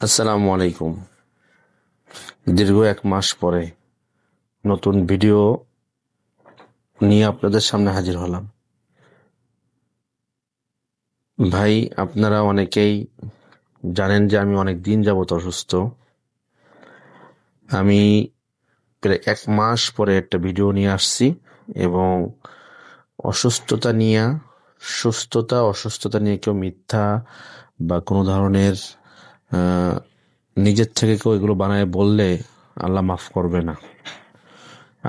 আসসালামু আলাইকুম। দীর্ঘ এক মাস পরে নতুন ভিডিও নিয়ে আপনাদের সামনে হাজির হলাম। ভাই, আপনারা অনেকেই জানেন যে আমি অনেক দিন যাবত অসুস্থ। আমি প্রায় এক মাস পরে একটা ভিডিও নিয়ে আসছি এবং অসুস্থতা নিয়ে, সুস্থতা, অসুস্থতা নিয়ে কেউ মিথ্যা বা কোনো ধরনের নিজের থেকে কেউ এগুলো বানায় বললে আল্লাহ মাফ করবে না।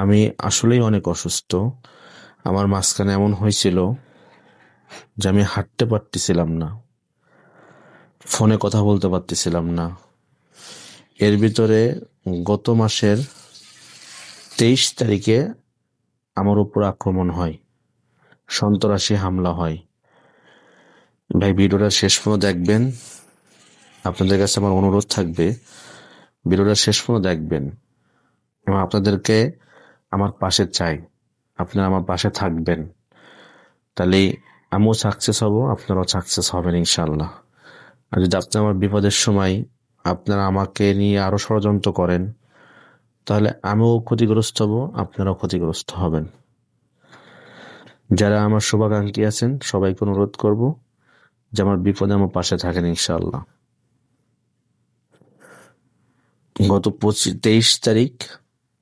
আমি আসলেই অনেক অসুস্থ। আমার মাঝখানে এমন হয়েছিল যে আমি হাঁটতে পারতেছিলাম না, ফোনে কথা বলতে পারতেছিলাম না। এর ভিতরে গত মাসের তেইশ তারিখে আমার উপর আক্রমণ হয়, সন্ত্রাসী হামলা হয়। ভাই, ভিডিওটা শেষ পর্যন্ত দেখবেন। আপনাদের কাছে আমার অনুরোধ থাকবে, ভিডিওটা শেষ পর্যন্ত দেখবেন এবং আপনাদেরকে আমার পাশে চাই, আপনারা আমার পাশে থাকবেন। তাহলে আমিও সাকসেস হব, আপনারাও সাকসেস হবেন ইনশাল্লাহ আর যদি আপনি আমার বিপদের সময় আপনারা আমাকে নিয়ে আরও ষড়যন্ত্র করেন, তাহলে আমিও ক্ষতিগ্রস্ত হব, আপনারাও ক্ষতিগ্রস্ত হবেন। যারা আমার শুভাকাঙ্ক্ষী আছেন, সবাইকে অনুরোধ করব যে আমার বিপদে আমার পাশে থাকেন ইনশাআল্লাহ। গত পঁচিশ তেইশ তারিখ,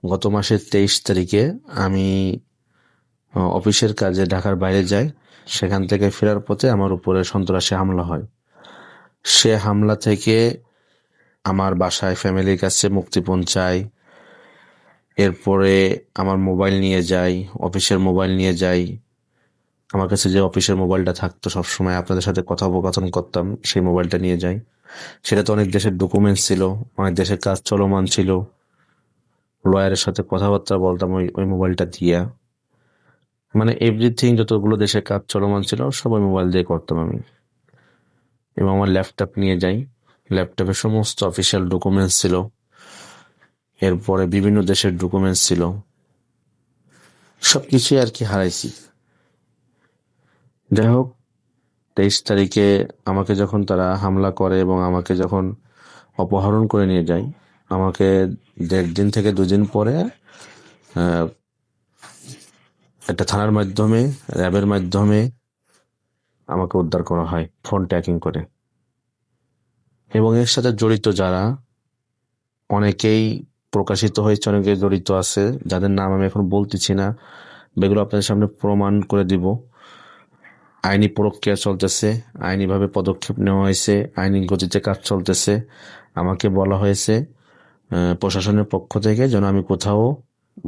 গত মাসের তেইশ তারিখে আমি অফিসের কাজে ঢাকার বাইরে যাই। সেখান থেকে ফেরার পথে আমার উপরে সন্ত্রাসী হামলা হয়। সে হামলা থেকে আমার বাসায় ফ্যামিলির কাছে মুক্তিপণ চাই। এরপরে আমার মোবাইল নিয়ে যাই, অফিসের মোবাইল নিয়ে যাই। আমার কাছে যে অফিসের মোবাইলটা থাকতো সবসময় আপনাদের সাথে কথোপকথন করতাম, সেই মোবাইলটা নিয়ে যাই। সেটা তো অনেক দেশের ডকুমেন্টস ছিল, অনেক দেশের কাজ চলমান ছিল। লয়ারের সাথে কথাবার্তা বলতাম ওই ওই মোবাইলটা দিয়া। মানে এভরিথিং যতগুলো দেশে কাজ চলমান ছিল, সব ওই মোবাইল দিয়ে করতাম আমি। এবং আমার ল্যাপটপ নিয়ে যাই। ল্যাপটপে সমস্ত অফিসিয়াল ডকুমেন্টস ছিল। এরপরে বিভিন্ন দেশের ডকুমেন্টস ছিল। সবকিছুই আর কি হারাইছি। যাই হোক তেইশ তারিখে আমাকে যখন তারা হামলা করে এবং আমাকে যখন অপহরণ করে নিয়ে যায়, আমাকে দেড় দিন থেকে দুদিন পরে একটা থানার মাধ্যমে, র্যাবের মাধ্যমে আমাকে উদ্ধার করা হয়, ফোন ট্র্যাকিং করে। এবং এর সাথে জড়িত যারা, অনেকেই প্রকাশিত হয়েছে, অনেকে জড়িত আছে, যাদের নাম আমি এখন বলতেছি না এগুলো আপনাদের সামনে প্রমাণ করে দিব। আইনি প্রক্রিয়া চলতেছে, আইনিভাবে পদক্ষেপ নেওয়া হয়েছে, আইনি গতিতে কাজ চলতেছে। আমাকে বলা হয়েছে প্রশাসনের পক্ষ থেকে যেন আমি কোথাও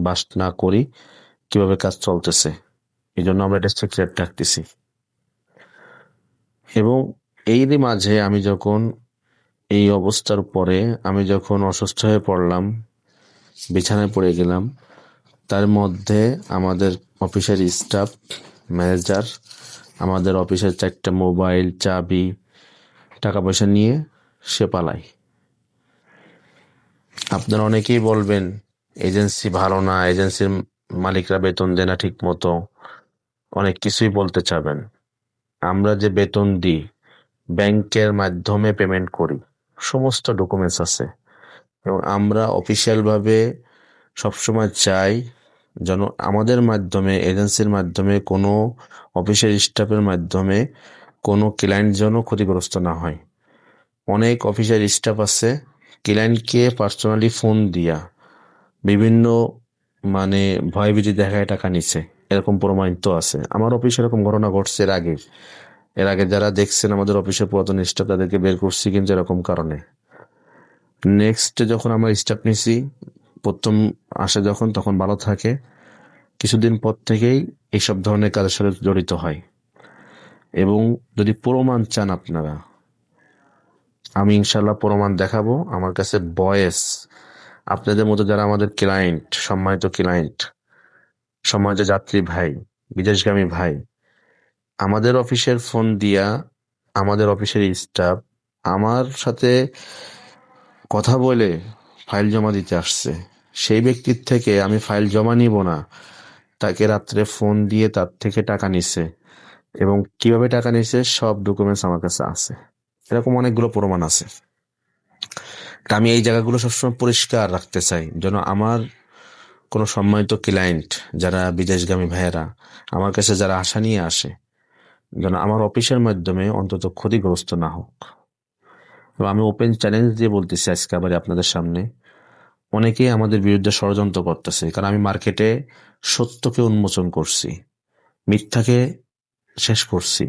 বাস না করি, কীভাবে কাজ চলতেছে। এই জন্য আমরা এটা সিক্রেট রাখতেছি। এবং এরই মাঝে আমি যখন এই অবস্থার পরে আমি যখন অসুস্থ হয়ে পড়লাম, বিছানায় পড়ে গেলাম, তার মধ্যে আমাদের অফিসের স্টাফ ম্যানেজার আমাদের অফিসের চারটা মোবাইল, চাবি টাকা পয়সা নিয়ে সে পালায়। আপনারা অনেকেই বলবেন, এজেন্সি ভালো না, এজেন্সির মালিকরা বেতন দেয় না ঠিক মতো অনেক কিছুই বলতে চাবেন। আমরা যে বেতন দিই, ব্যাংকের মাধ্যমে পেমেন্ট করি, সমস্ত ডকুমেন্টস আছে। এবং আমরা অফিসিয়ালভাবে সবসময় চাই যেন আমাদের মাধ্যমে এজেন্সির মাধ্যমে, কোনো অফিসের স্টাফের মাধ্যমে কোনো ক্লায়েন্ট যেন ক্ষতিগ্রস্ত না হয়। অনেক অফিসের স্টাফ আছে ক্লায়েন্টকে পার্সোনালি ফোন দিয়া বিভিন্ন মানে ভয়ভীতি দেখায় টাকা নিচ্ছে এরকম প্রমাণিত আছে। আমার অফিসে এরকম ঘটনা ঘটছে এর আগে। এর আগে যারা দেখছেন আমাদের অফিসের পুরাতন স্টাফ তাদেরকে বের করছি কিন্তু এরকম কারণে। নেক্সট যখন আমরা স্টাফ নিছি, প্রথম আসে যখন, তখন ভালো থাকে। কিছুদিন পর থেকেই এইসব ধরনের কাজের সাথে জড়িত হয়। এবং যদি প্রমাণ চান আপনারা, আমি ইনশাল্লাহ প্রমাণ দেখাবো। আমার কাছে বয়েস, আপনাদের মতো যারা আমাদের ক্লায়েন্ট সম্মানিত ক্লায়েন্ট সম্মানিত যাত্রী ভাই, বিদেশগামী ভাই, আমাদের অফিসের ফোন দিয়া, আমাদের অফিসের স্টাফ আমার সাথে কথা বলে ফাইল জমা দিতে আসছে। সেই ব্যক্তির থেকে আমি ফাইল জমা নিব না। তাকে রাত্রে ফোন দিয়ে তার থেকে টাকা নিছে এবং কীভাবে টাকা নিছে সব ডকুমেন্টস আমার কাছে আছে। এরকম অনেকগুলো প্রমাণ আছে। আমি এই জায়গাগুলো সবসময় পরিষ্কার রাখতে চাই যেন আমার কোনো সম্মানিত ক্লায়েন্ট যারা বিদেশগামী ভাইয়েরা, আমার কাছে যারা আশা নিয়ে আসে, যেন আমার অফিসের মাধ্যমে অন্তত ক্ষতিগ্রস্ত না হোক। আমি ওপেন চ্যালেঞ্জ দিয়ে বলতেছি আজকে আবার আপনাদের সামনে অনেকেই আমাদের বিরুদ্ধে ষড়যন্ত্র করতেছে, কারণ আমি মার্কেটে সত্যকে উন্মোচন করছি, মিথ্যাকে শেষ করছি।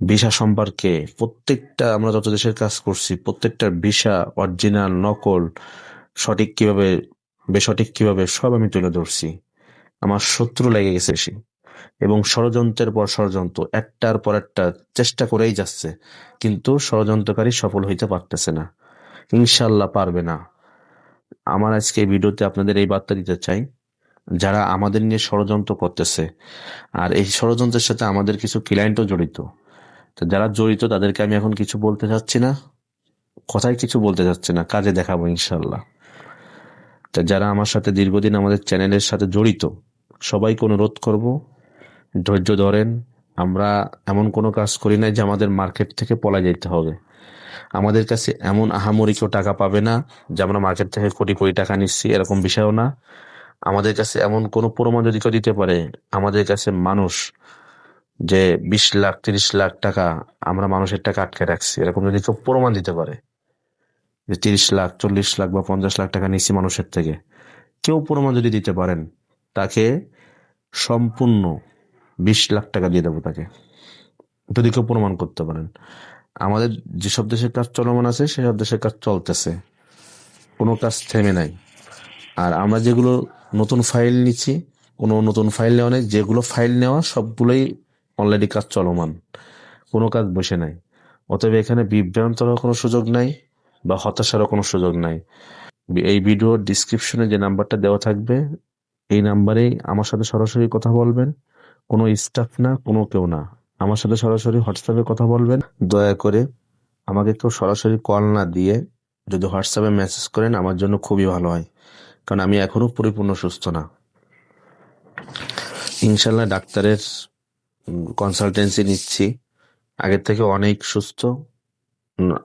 ভিসা সম্পর্কে প্রত্যেকটা, আমরা যত দেশের কাজ করছি, প্রত্যেকটা ভিসা অরিজিনাল, নকল, সঠিক কীভাবে, বেসঠিক কীভাবে, সব আমি তুলে ধরছি। আমার শত্রু লেগে গেছে বেশি। এবং ষড়যন্ত্রের পর ষড়যন্ত্র, একটার পর একটা চেষ্টা করেই যাচ্ছে, কিন্তু ষড়যন্ত্রকারী সফল হইতে পারতেছে না। ইনশাল্লাহ পারবে না। আমার আজকে ভিডিওতে আপনাদের এই বার্তা দিতে চাই, যারা আমাদের নিয়ে ষড়যন্ত্র করতেছে, আর এই ষড়যন্ত্রের সাথে আমাদের কিছু ক্লায়েন্টও জড়িত। তো যারা জড়িত, তাদেরকে আমি এখন কিছু বলতে চাচ্ছি না, কথায় কিছু বলতে চাচ্ছি না, কাজে দেখাবো ইনশাল্লাহ তা যারা আমার সাথে দীর্ঘদিন আমাদের চ্যানেলের সাথে জড়িত, সবাইকে অনুরোধ করব, ধৈর্য ধরেন আমরা এমন কোনো কাজ করি না যে আমাদের মার্কেট থেকে পলা যেতে হবে। আমাদের কাছে এমন আহামরি কেউ টাকা পাবে না যে আমরা মার্কেট থেকে কোটি কোটি টাকা নিচ্ছি, এরকম বিষয়ও না। আমাদের কাছে এমন কোনো প্রমাণ যদি কেউ দিতে পারে, আমাদের কাছে মানুষ যে বিশ লাখ, তিরিশ লাখ টাকা আমরা মানুষের টাকা আটকে রাখছি, এরকম যদি কেউ প্রমাণ দিতে পারে যে তিরিশ লাখ, চল্লিশ লাখ বা পঞ্চাশ লাখ টাকা নিচ্ছি মানুষের থেকে, কেউ প্রমাণ যদি দিতে পারেন, তাকে সম্পূর্ণ বিশ লাখ টাকা দিয়ে দেবো তাকে। যদি কেউ প্রমাণ করতে পারেন। আমাদের যেসব দেশের কাজ চলমান আছে, সেসব দেশের কাজ চলতেছে। কোনো কাজ থেমে নাই। আর আমরা যেগুলো নতুন ফাইল নিচ্ছি, কোনো নতুন ফাইল নেওয়া নেই, যেগুলো ফাইল নেওয়া, সবগুলোই অলরেডি কাজ চলমান। কোনো কাজ বসে নাই। অতএব এখানে বিভ্রান্তর কোনো সুযোগ নাই, বা হতাশারও কোনো সুযোগ নাই। এই ভিডিওর ডিসক্রিপশনে যে নাম্বারটা দেওয়া থাকবে, এই নাম্বারেই আমার সাথে সরাসরি কথা বলবেন। কোনো স্টাফ না, কোনো কেউ না। আমার সাথে সরাসরি হোয়াটসঅ্যাপে কথা বলবেন। দয়া করে আমাকে কেউ সরাসরি কল না দিয়ে যদি হোয়াটসঅ্যাপে মেসেজ করেন, আমার জন্য খুবই ভালো হয়। কারণ আমি এখনও পরিপূর্ণ সুস্থ না। ইনশাল্লাহ ডাক্তারের কনসালটেন্সি নিচ্ছি। আগের থেকে অনেক সুস্থ।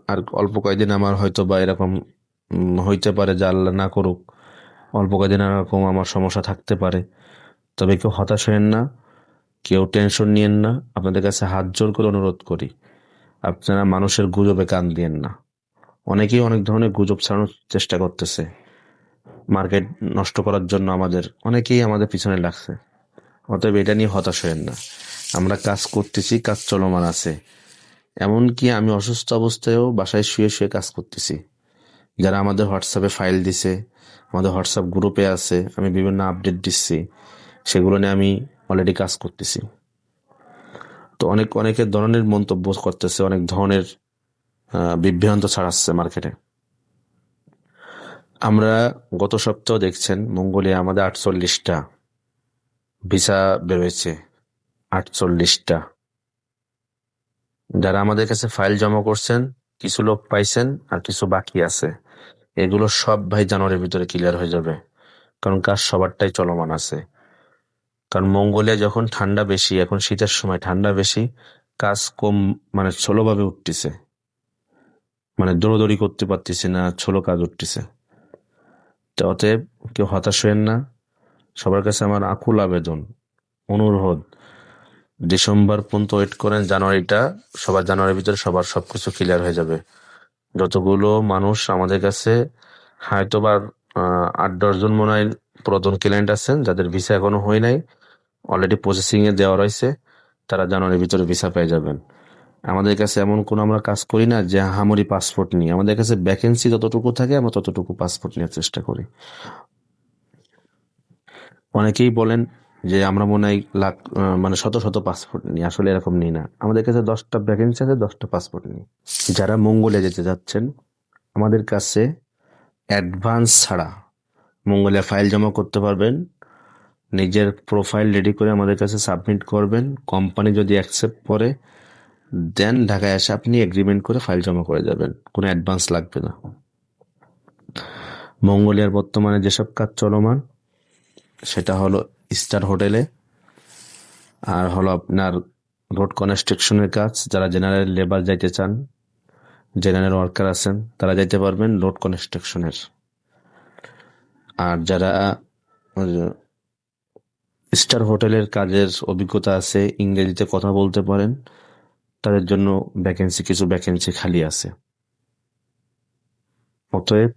আর অল্প কয়েকদিন আমার হয়তো বা এরকম হইতে পারে আল্লাহ না করুক। অল্প কয়েকদিন এরকম আমার সমস্যা থাকতে পারে। তবে কেউ হতাশ হয়েন না। কেউ টেনশন নিয়েন না, আপনাদের কাছে হাত জোর করে অনুরোধ করি। আপনারা মানুষের গুজবে কান দিয়েন না। অনেকেই অনেক ধরনের গুজব ছাড়ানোর চেষ্টা করতেছে। মার্কেট নষ্ট করার জন্য আমাদের, অনেকেই আমাদের পিছনে লাগছে। অতএব এটা নিয়ে হতাশ হয়েন না। আমরা কাজ করতেছি, কাজ চলমান আছে। এমনকি আমি অসুস্থ অবস্থায়ও বাসায় শুয়ে শুয়ে কাজ করতেছি। যারা আমাদের হোয়াটসঅ্যাপে ফাইল দিছে, আমাদের হোয়াটসঅ্যাপ গ্রুপে আছে, আমি বিভিন্ন আপডেট দিচ্ছি। সেগুলো নিয়ে আমি অলরেডি কাজ করতেছি। তো অনেক অনেকের ধরনের মন্তব্য করতেছে, অনেক ধরনের বিভ্রান্ত ছাড়াচ্ছে মার্কেটে আমরা গত সপ্তাহ দেখছেন, মঙ্গোলিয়া আমাদের আটচল্লিশটা, ভিসা বেরোয়েছে আটচল্লিশটা। যারা আমাদের কাছে ফাইল জমা করছেন, কিছু লোক পাইছেন আর কিছু বাকি আছে, এগুলো সব ভাই জানুয়ারির ভিতরে ক্লিয়ার হয়ে যাবে, কারণ কাজ সবারটাই চলমান আছে। কারণ মঙ্গোলিয়া যখন ঠান্ডা বেশি এখন শীতের সময় ঠান্ডা বেশি কাজ কম মানে ছোলোভাবে উঠতেছে। মানে দৌড়দৌড়ি করতে পারতেছি না ছোলো কাজ উঠতেছে। তো অতএব কেউ হতাশ হয়েন না। সবার কাছে আমার আকুল আবেদন অনুরোধ ডিসেম্বর পর্যন্ত ওয়েট করেন জানুয়ারিটা সবার জানুয়ারির ভিতরে সবার সবকিছু ক্লিয়ার হয়ে যাবে। যতগুলো মানুষ আমাদের কাছে হয়তো বা আহ, আট দশজন মনে হয় পুরাতন ক্লায়েন্ট আছেন, যাদের ভিসা এখনও হয় নাই অলরেডি প্রসেসিং এ দেওয়া রয়েছে, তারা জানুয়ারির ভিতরে ভিসা পেয়ে যাবেন। আমাদের কাছে এমন কোনো আমরা কাজ করি না যে হামরি পাসপোর্ট নিই। আমাদের কাছে ভ্যাকেন্সি যতটুকু থাকে, আমরা ততটুকু পাসপোর্ট নেওয়ার চেষ্টা করি। অনেকেই বলেন যে আমরা মনে হয় লাখ মানে শত শত পাসপোর্ট নিই। আসলে এরকম নিই না। আমাদের কাছে দশটা ভ্যাকেন্সি আছে, দশটা পাসপোর্ট নিই। যারা মঙ্গলে যেতে যাচ্ছেন, আমাদের কাছে অ্যাডভান্স ছাড়া মঙ্গলে ফাইল জমা করতে পারবেন। নিজের প্রোফাইল রেডি করে আমাদের কাছে সাবমিট করবেন। কোম্পানি যদি অ্যাকসেপ্ট করে দেন ঢাকায় এসে আপনি এগ্রিমেন্ট করে ফাইল জমা করে যাবেন। কোনো অ্যাডভান্স লাগবে না। মঙ্গোলিয়ার বর্তমানে যেসব কাজ চলমান, সেটা হলো স্টার হোটেলে আর হলো আপনার রোড কনস্ট্রাকশনের কাজ। যারা জেনারেল লেবার যাইতে চান জেনারেল ওয়ার্কার আছেন, তারা যাইতে পারবেন রোড কনস্ট্রাকশনের আর যারা স্টার হোটেলের কাজের অভিজ্ঞতা আছে, ইংরেজিতে কথা বলতে পারেন, তাদের জন্য ভ্যাকেন্সি কিছু ভ্যাকেন্সি খালি আছে। অতএব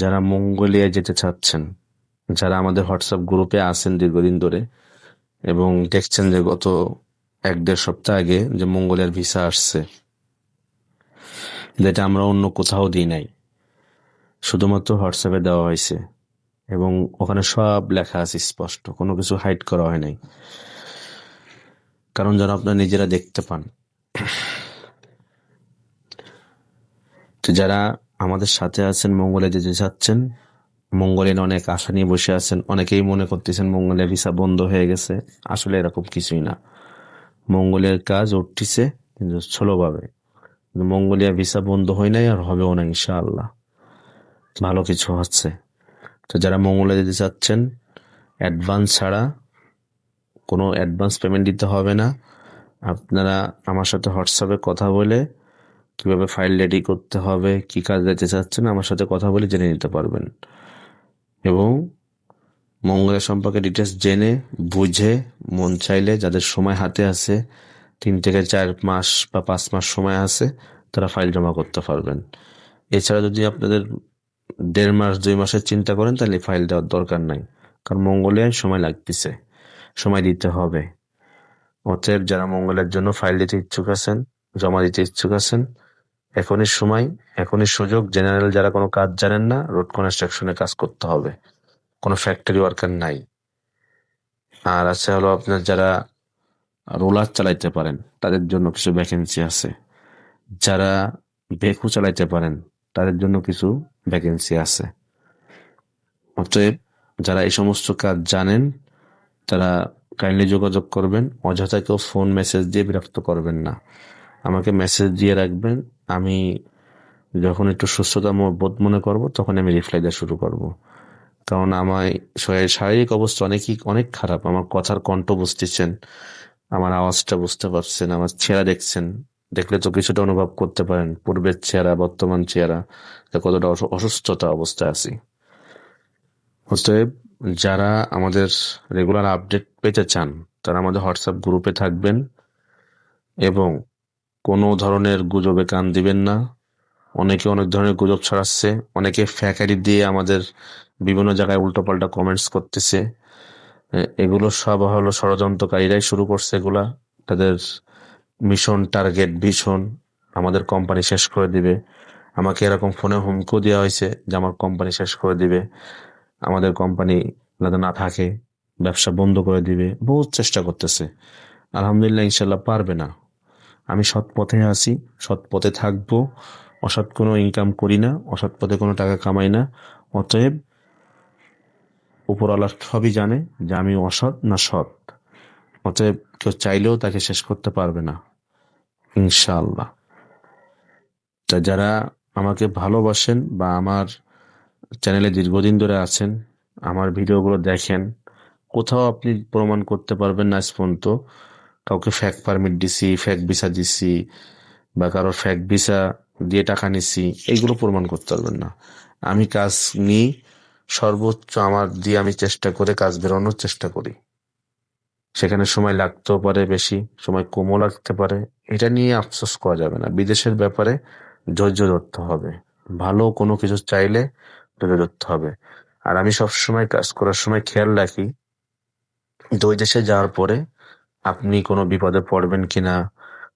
যারা মঙ্গোলিয়ায় যেতে চাচ্ছেন, যারা আমাদের হোয়াটসঅ্যাপ গ্রুপে আছেন দীর্ঘদিন ধরে এবং দেখছেন যে গত এক দেড় সপ্তাহ আগে যে মঙ্গোলিয়ার ভিসা আসছে, যেটা আমরা অন্য কোথাও দিই নাই, শুধুমাত্র হোয়াটসঅ্যাপে দেওয়া হয়েছে। এবং ওখানে সব লেখা আছে স্পষ্ট, কোনো কিছু হাইড করা হয় নাই। কারণ যেন আপনারা নিজেরা দেখতে পান। তো যারা আমাদের সাথে আছেন, মঙ্গলে যেতে চাচ্ছেন মঙ্গলের অনেক আশা নিয়ে বসে আছেন, অনেকেই মনে করতেছেন মঙ্গলের ভিসা বন্ধ হয়ে গেছে। আসলে এরকম কিছুই না। মঙ্গলের কাজ উঠতেছে, কিন্তু কিন্তু মঙ্গোলিয়া ভিসা বন্ধ হয় নাই আর হবেও না, ইনশাআল্লাহ। ভালো কিছু হচ্ছে। তো যারা মঙ্গলে যেতে চাচ্ছেন অ্যাডভান্স ছাড়া কোনো অ্যাডভান্স পেমেন্ট দিতে হবে না। আপনারা আমার সাথে হোয়াটসঅ্যাপে কথা বলে কীভাবে ফাইল রেডি করতে হবে, কি কাজ যেতে চাচ্ছেন, আমার সাথে কথা বলে জেনে নিতে পারবেন। এবং মঙ্গলের সম্পর্কে ডিটেলস জেনে, বুঝে, মন চাইলে যাদের সময় হাতে আছে, তিন থেকে চার মাস বা পাঁচ মাস সময় আছে, তারা ফাইল জমা করতে পারবেন। এছাড়া যদি আপনাদের দেড় মাস, দুই মাসের চিন্তা করেন, তাহলে ফাইল দেওয়ার দরকার নাই। কারণ মঙ্গলিয়ায় সময় লাগতেছে, সময় দিতে হবে। অতএব যারা মঙ্গলের জন্য ফাইল দিতে ইচ্ছুক আছেন, জমা দিতে ইচ্ছুক আছেন, এখনই সময়, এখনই সুযোগ। জেনারেল যারা কোনো কাজ জানেন না রোড কনস্ট্রাকশনে কাজ করতে হবে। কোনো ফ্যাক্টরি ওয়ার্কার নাই। আর আছে হলো আপনার যারা রোলার চালাইতে পারেন, তাদের জন্য কিছু ভ্যাকেন্সি আছে। যারা বেকু চালাইতে পারেন, তাদের জন্য কিছু ভ্যাকেন্সি আছে। অতএব যারা এই সমস্ত কাজ জানেন, তারা কাইন্ডলি যোগাযোগ করবেন, অযথা কেউ ফোন মেসেজ দিয়ে বিরক্ত করবেন না। আমাকে মেসেজ দিয়ে রাখবেন, আমি যখন একটু সুস্থতা বোধ মনে করব, তখন আমি রিপ্লাই দেওয়া শুরু করব। কারণ আমার শরীর- শারীরিক অবস্থা অনেকই, অনেক খারাপ। আমার কথার কণ্ঠ বুঝতেছেন, আমার আওয়াজটা বুঝতে পারছেন, আমার চেহারা দেখছেন দেখলে তো কিছুটা অনুভব করতে পারেন, পূর্বের চেহারা, বর্তমান চেহারা কতটা অসু- অসুস্থতা অবস্থায় আছি। যারা আমাদের রেগুলার আপডেট পেতে চান, তারা আমাদের হোয়াটসঅ্যাপ গ্রুপে থাকবেন এবং কোনো ধরনের গুজবে কান দিবেন না। অনেকে অনেক ধরনের গুজব ছড়াচ্ছে, অনেকে ফ্যাকারি দিয়ে আমাদের বিভিন্ন জায়গায় উল্টোপাল্টা কমেন্টস করতেছে। এগুলো সব হলো ষড়যন্ত্রকারীরাই শুরু করছে এগুলা। তাদের মিশন টার্গেট ভীষণ আমাদের কোম্পানি শেষ করে দিবে। আমাকে এরকম ফোনে হুমকিও দেওয়া হয়েছে যে আমার কোম্পানি শেষ করে দিবে। আমাদের কোম্পানি যাতে না থাকে, ব্যবসা বন্ধ করে দিবে। বহুত চেষ্টা করতেছে। আলহামদুলিল্লাহ ইনশাল্লাহ পারবে না। আমি সৎ পথে আছি, সৎ পথে থাকব। অসৎ কোনো ইনকাম করি না, অসৎ পথে কোনো টাকা কামাই না। অতএব উপরওয়ালা সবই জানে যে আমি অসৎ না সৎ। অতএব কেউ চাইলেও তাকে শেষ করতে পারবে না। ইনশাআল্লাহ। তা যারা আমাকে ভালোবাসেন বা আমার চ্যানেলে দীর্ঘদিন ধরে আছেন, আমার ভিডিওগুলো দেখেন, কোথাও আপনি প্রমাণ করতে পারবেন না পর্যন্ত। কাউকে ফ্যাক পারমিট দিছি ফ্যাক ভিসা দিছি, বা কারোর ফ্যাক ভিসা দিয়ে টাকা নিছি এইগুলো প্রমাণ করতে পারবেন না। আমি কাজ নিই, সর্বোচ্চ আমার দিয়ে আমি চেষ্টা করে কাজ বেরোনোর চেষ্টা করি। সেখানে সময় লাগতেও পারে বেশি, সময় কমও লাগতে পারে। এটা নিয়ে আফসোস করা যাবে না। বিদেশের ব্যাপারে ধৈর্য ধরতে হবে। ভালো কোনো কিছু চাইলে ধৈর্য ধরতে হবে। আর আমি সবসময় কাজ করার সময় খেয়াল রাখি ওই দেশে যাওয়ার পরে আপনি কোনো বিপদে পড়বেন কিনা,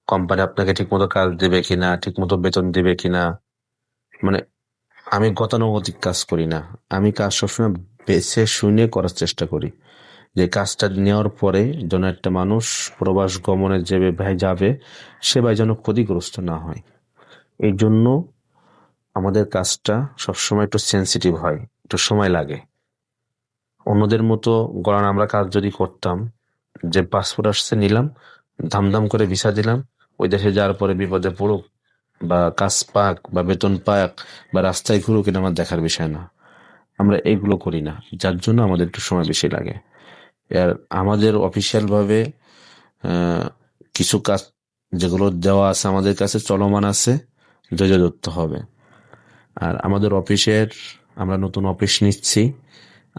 কোম্পানি আপনাকে ঠিকমতো কাজ দেবে কিনা, ঠিকমতো বেতন দেবে কিনা। মানে আমি গতানুগতিক কাজ করি না। আমি কাজ সবসময় বেছে শুনে করার চেষ্টা করি। যে কাজটা নেওয়ার পরে যেন একটা মানুষ প্রবাস গমনে যে ভাই যাবে, সে ভাই যেন ক্ষতিগ্রস্ত না হয়। এই জন্য আমাদের কাজটা সবসময় একটু সেন্সিটিভ হয়, একটু সময় লাগে। অন্যদের মতো গড়ান আমরা কাজ যদি করতাম, যে পাসপোর্ট আসছে নিলাম, ধামধাম করে ভিসা দিলাম, ওই দেশে যাওয়ার পরে বিপদে পড়ুক, বা কাজ পাক, বা বেতন পাক, বা রাস্তায় ঘুরুক, এটা আমার দেখার বিষয় না। আমরা এইগুলো করি না, যার জন্য আমাদের একটু সময় বেশি লাগে। আমাদের অফিসিয়াল ভাবে কিছু কাজ যেগুলো দেওয়া আছে আমাদের কাছে চলমান আছে, ধৈর্য হবে। আর আমাদের অফিসের, আমরা নতুন অফিস নিচ্ছি।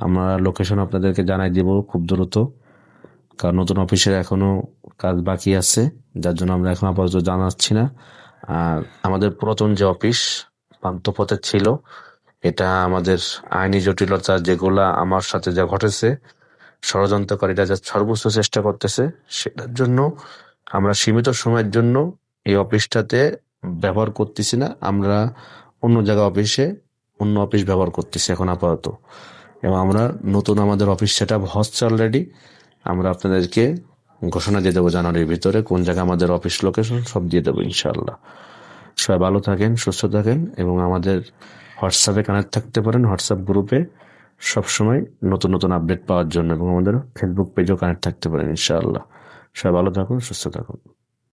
আমরা লোকেশন আপনাদেরকে জানাই দিব খুব দ্রুত, কারণ নতুন অফিসের এখনও কাজ বাকি আছে, যার জন্য আমরা এখন আপাতত জানাচ্ছি না। আর আমাদের পুরাতন যে অফিস, পান্থপথে ছিল, এটা আমাদের আইনি জটিলতা যেগুলা আমার সাথে যা ঘটেছে ষড়যন্ত্রকারীরা যা সর্বোচ্চ চেষ্টা করতেছে, সেটার জন্য আমরা সীমিত সময়ের জন্য এই অফিসটাতে ব্যবহার করতেছি না। আমরা অন্য জায়গা অফিসে অন্য অফিস ব্যবহার করতেছি এখন আপাতত। এবং আমরা নতুন আমাদের অফিস সেট আপ হচ্ছে অলরেডি আমরা আপনাদেরকে ঘোষণা দিয়ে দেবো জানুয়ারির ভিতরে কোন জায়গায় আমাদের অফিস লোকেশন সব দিয়ে দেবো ইনশাল্লাহ সবাই ভালো থাকেন, সুস্থ থাকেন এবং আমাদের হোয়াটসঅ্যাপে কানেক্ট থাকতে পারেন হোয়াটসঅ্যাপ গ্রুপে সবসময় নতুন নতুন আপডেট পাওয়ার জন্য এবং আমাদের ফেসবুক পেজও কানেক্ট থাকতে পারেন, ইনশাআল্লাহ। সবাই ভালো থাকুন, সুস্থ থাকুন।